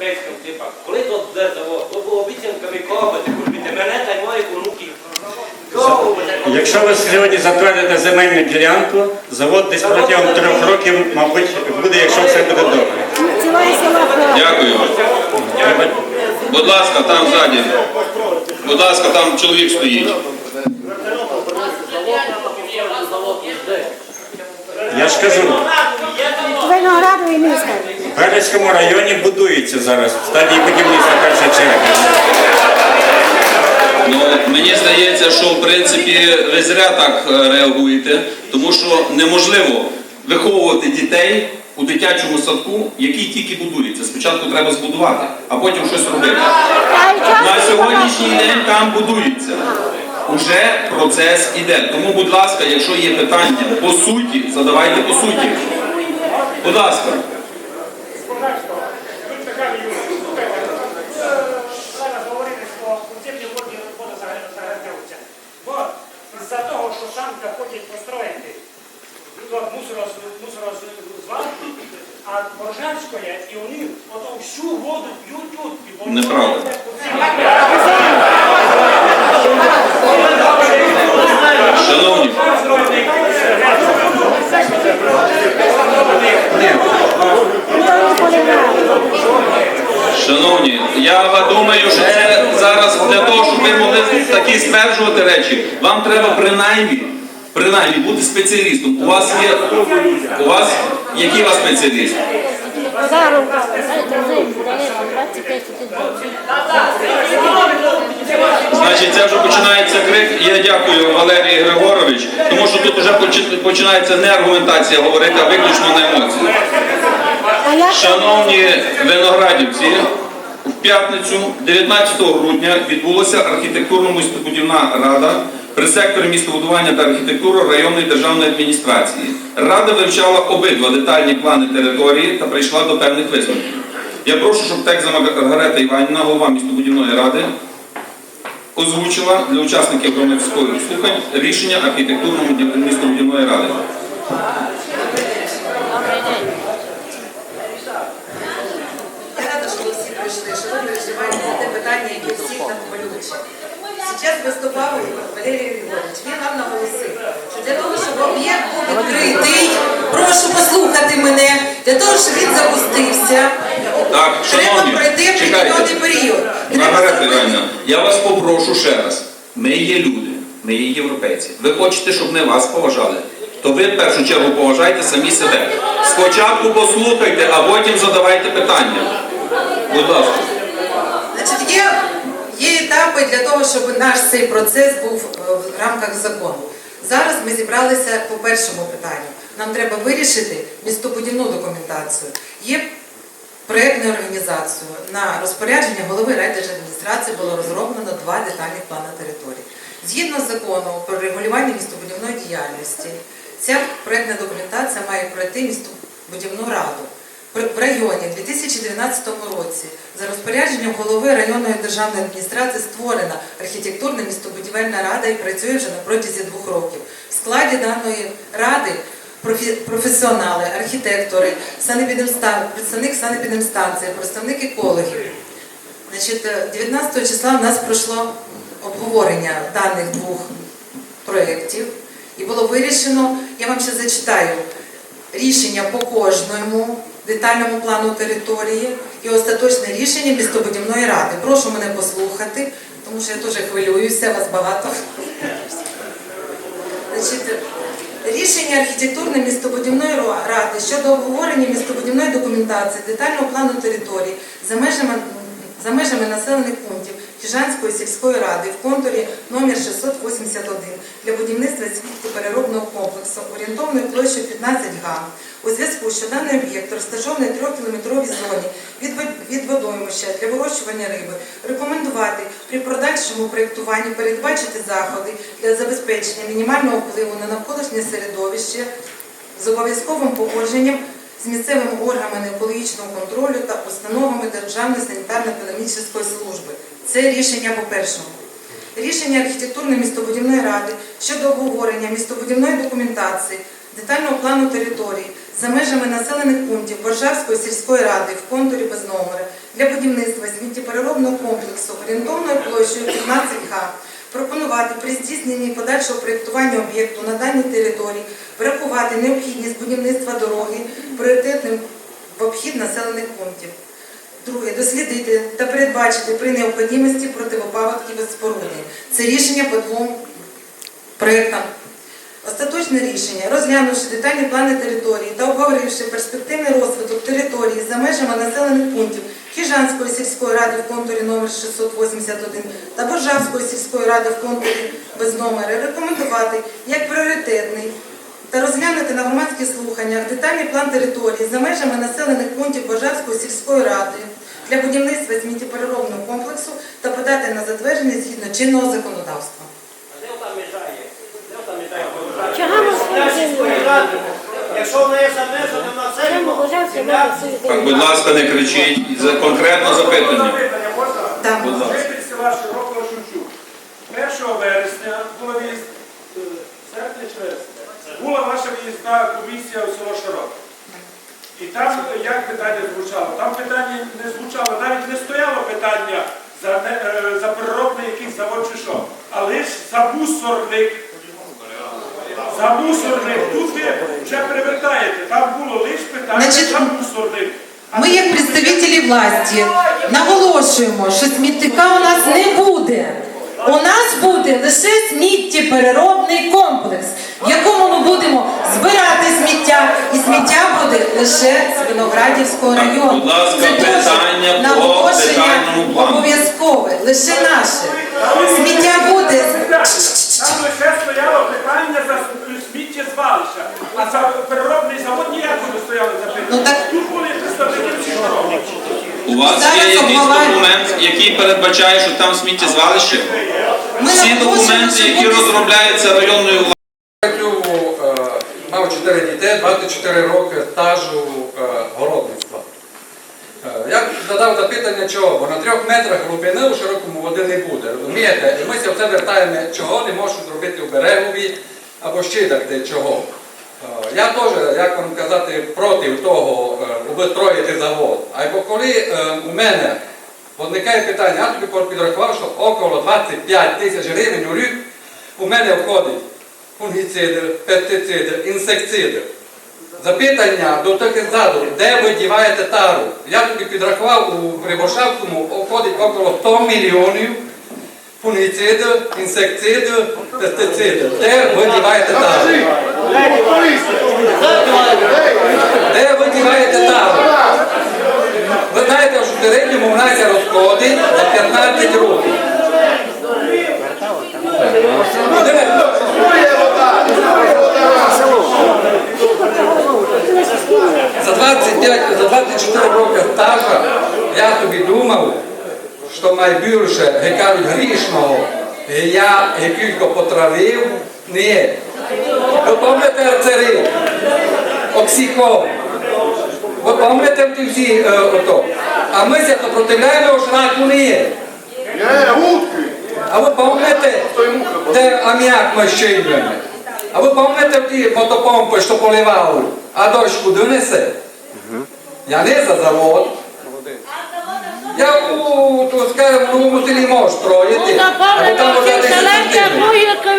європейським типам. Коли тут буде завод, то була обіцянка викопати, купити мене та й моїх онуків. Якщо ви сьогодні затвердите земельну ділянку, завод десь протягом трьох років, мабуть, буде, якщо все буде добре. Дякую. Будь ласка, там ззаді. Будь ласка, там чоловік стоїть. Я ж кажу, Виноградовий місто. В Галицькому районі будується зараз в стадії будівництва перша черга. Ну, мені здається, що в принципі ви зря так е, реагуєте, тому що неможливо виховувати дітей у дитячому садку, який тільки будується. Спочатку треба збудувати, а потім щось робити. На сьогоднішній день там будується. Уже процес іде. Тому, будь ласка, якщо є питання по суті, задавайте по суті. Будь ласка. Зараз говорили, що у землі воді вода загребляться. Бо з-за того, що там хочуть построїти мусорозвал, а Боржанської, і вони ото всю воду п'ють тут. І вони Неправда. Шановні, шановні, я думаю, що це зараз для того, щоб ви могли такі стверджувати речі, вам треба принаймні, принаймні бути спеціалістом. У вас є, у вас, який у вас спеціаліст? Зараз, знаєте, взимку, дається 25 тисяч. Значить, це вже починається крик. Я дякую Валерій Григорович, тому що тут вже починається не аргументація говорити, а виключно на емоції. Шановні виноградівці, в п'ятницю, 19 грудня, відбулася архітектурно-містобудівна рада при секторі містобудування та архітектури районної державної адміністрації. Рада вивчала обидва детальні плани території та прийшла до певних висновків. Я прошу, щоб текст Маргарета Іванівна, голова містобудівної ради, озвучила для учасників громадських слухань рішення архітектурно-містобудівної ради. Я рада, що ви всі прийшли, що ви переживаєте за те питання, яке всіх нам болюче. Зараз виступав Валерій Григорович. Він вам наголосив, що для того, щоб об'єкт був відкритий, прошу послухати мене, для того, щоб він запустився, Так, треба шановні, пройти чекайте. період. Треба Маргарита я вас попрошу ще раз. Ми є люди, ми є європейці. Ви хочете, щоб ми вас поважали? То ви в першу чергу поважайте самі себе. Спочатку послухайте, а потім задавайте питання. Будь ласка. Є, етапи для того, щоб наш цей процес був е, в рамках закону. Зараз ми зібралися по першому питанню. Нам треба вирішити містобудівну документацію. Є проєктну організацію. На розпорядження голови райдержадміністрації було розроблено два детальні плани території. Згідно з законом про регулювання містобудівної діяльності, ця проєктна документація має пройти містобудівну раду. В районі у 2019 році за розпорядженням голови районної державної адміністрації створена архітектурна містобудівельна рада і працює вже на протязі двох років. В складі даної ради професіонали, архітектори, представник санепідемстанції, представник екологів. Значить, е, 19 числа в нас пройшло обговорення даних двох проєктів і було вирішено, я вам ще зачитаю, рішення по кожному детальному плану території і остаточне рішення містобудівної ради. Прошу мене послухати, тому що я теж хвилююся, вас багато. Рішення архітектурної містобудівної ради щодо обговорення містобудівної документації детального плану території за межами, за межами населених пунктів Хіжанської сільської ради в контурі номер 681 для будівництва переробного комплексу орієнтовною площею 15 га у зв'язку, що даний об'єкт розташований в 3-кілометровій зоні від, вод- від водоймища для вирощування риби, рекомендувати при подальшому проєктуванні передбачити заходи для забезпечення мінімального впливу на навколишнє середовище з обов'язковим погодженням з місцевими органами екологічного контролю та установами Державної санітарно-економічної служби. Це рішення по першому. Рішення архітектурної містобудівної ради щодо обговорення містобудівної документації, детального плану території за межами населених пунктів Боржавської сільської ради в контурі без номера для будівництва сміттєпереробного комплексу орієнтовною площею 15 га пропонувати при здійсненні подальшого проєктування об'єкту на даній території врахувати необхідність будівництва дороги пріоритетним в обхід населених пунктів. Друге, дослідити та передбачити при необхідності противопаводків і споруди. Це рішення по двом проєктам. Остаточне рішення, розглянувши детальні плани території та обговоривши перспективний розвиток території за межами населених пунктів Хіжанської сільської ради в контурі номер 681 та Боржавської сільської ради в контурі без номера, рекомендувати як пріоритетний та розглянути на громадських слуханнях детальний план території за межами населених пунктів Боржавської сільської ради для будівництва сміттєпереробного комплексу та подати на затвердження згідно чинного законодавства. Якщо вона є за межами Чому населеного, Так, будь ласка, не кричіть. За конкретне запитання. Так. Будь ласка. Широкого Шевчук. 1 вересня виїзд, е, серпня чи вересня, була ваша виїзна комісія у село Широке. І там як питання звучало? Там питання не звучало, навіть не стояло питання за, е, за переробний якийсь завод чи що, а лише за мусорник. За мусорник. Тут ви вже привертаєте. Там було лише питання Значить, за мусорник. А Ми, як ви представителі власті, наголошуємо, що сміттика у нас не буде. У нас буде лише сміттєпереробний комплекс, в якому ми будемо збирати сміття, і сміття буде лише з Виноградівського району. будь ласка, Це дуже питання наголошення обов'язкове, лише наше. Сміття буде. Там лише стояло питання за сміттєзвалища, а за переробний завод ніякого не стояло запитання. Ну так- Тут були представники всіх громад. У вас Зараз є якийсь обговорюємо. документ, який передбачає, що там сміттєзвалище? Всі документи, які розробляються районною владою. Е, мав 4 дітей, 24 роки стажу е, городництва. Е, Я задав запитання, чого, бо на трьох метрах глибини у широкому води не буде. Розумієте? І ми все вертаємо, чого не можуть зробити у берегові або ще де чого. Я теж, як вам казати, проти того обустроїти завод. Або коли у мене виникає питання, я тобі підрахував, що около 25 тисяч гривень у рік у мене входить фунгіциди, пестициди, інсектициди. Запитання до тих ззаду, де ви діваєте тару? Я тобі підрахував у Рибошавському входить около 100 мільйонів фунгіциди, інсектициди, пестициди. Де ви діваєте тару? Де ви діваєте тару? Знаєте, що в середньому в нас розходи за 15 років. За 25, за 24 роки стажа я тобі думав, що найбільше, як кажуть, грішного я якийсь потравив, ні. Ви пам'ятаєте цари, оксиком. Ви пам'ятаєте всі е, ото? А ми ся сопротивляємо, що раку не є. А ви пам'ятаєте, де аміак ми щільнюємо? А ви пам'ятаєте ті мотопомпи, що поливали, а дощ куди несе? Я не за завод. Я у, то, в новому селі можу строїти. Ну, або там вже всі 10 селянка сантиметрів. огірка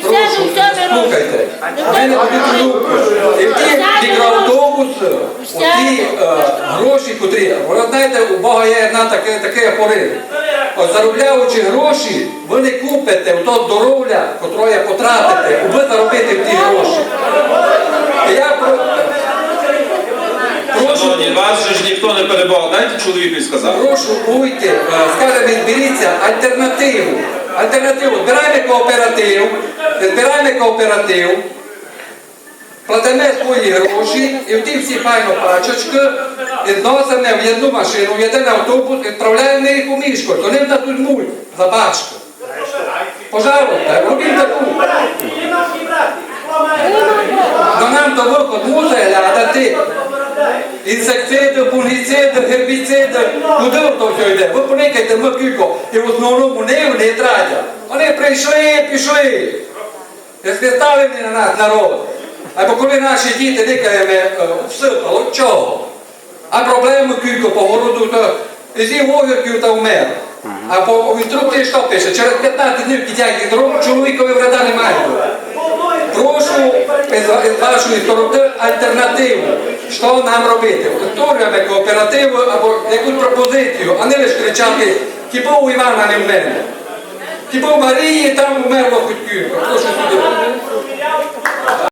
все, Прошу, ну вирощують. слухайте, в мене будуть групи. І ті мікроавтобуси, котрі, знаєте, у Бога є одна таке, таке порив. От заробляючи гроші, ви не купите в то здоров'я, котре потратите, ви заробите в ті гроші. Я про... Шановні, вас же ж ніхто не перебував. Дайте чоловіку сказати. Прошу будьте, е, скажімо, відберіться альтернативу. Альтернативу. Збираємо кооператив, збираємо кооператив, платимо свої гроші і в ті всі файно пачечки і зносимо в одну машину, в один автобус, відправляємо їх у мішку. То не дадуть муль за башку. Пожалуйста, робіть таку. Но нам то виход мусить глядати. Інсектициди, фунгіциди, гербіциди, куди то все йде? Ви поникайте ми кілько, і в основному не вони тратять. Вони прийшли, пішли. І спитали на нас народ. Або коли наші діти никаємо всипало, чого? А проблему кілько по городу, то зі вовірків та вмер. А по інструкції що пише? Через 15 днів кітяки дрон чоловікові вреда немає. Прошу з вашої сторони альтернативу. Що нам робити? Створюємо кооперативу або якусь пропозицію, а не лише кричати, типу у Івана не в мене. Типу Марії там умерло хоч кілька. Прошу сюди.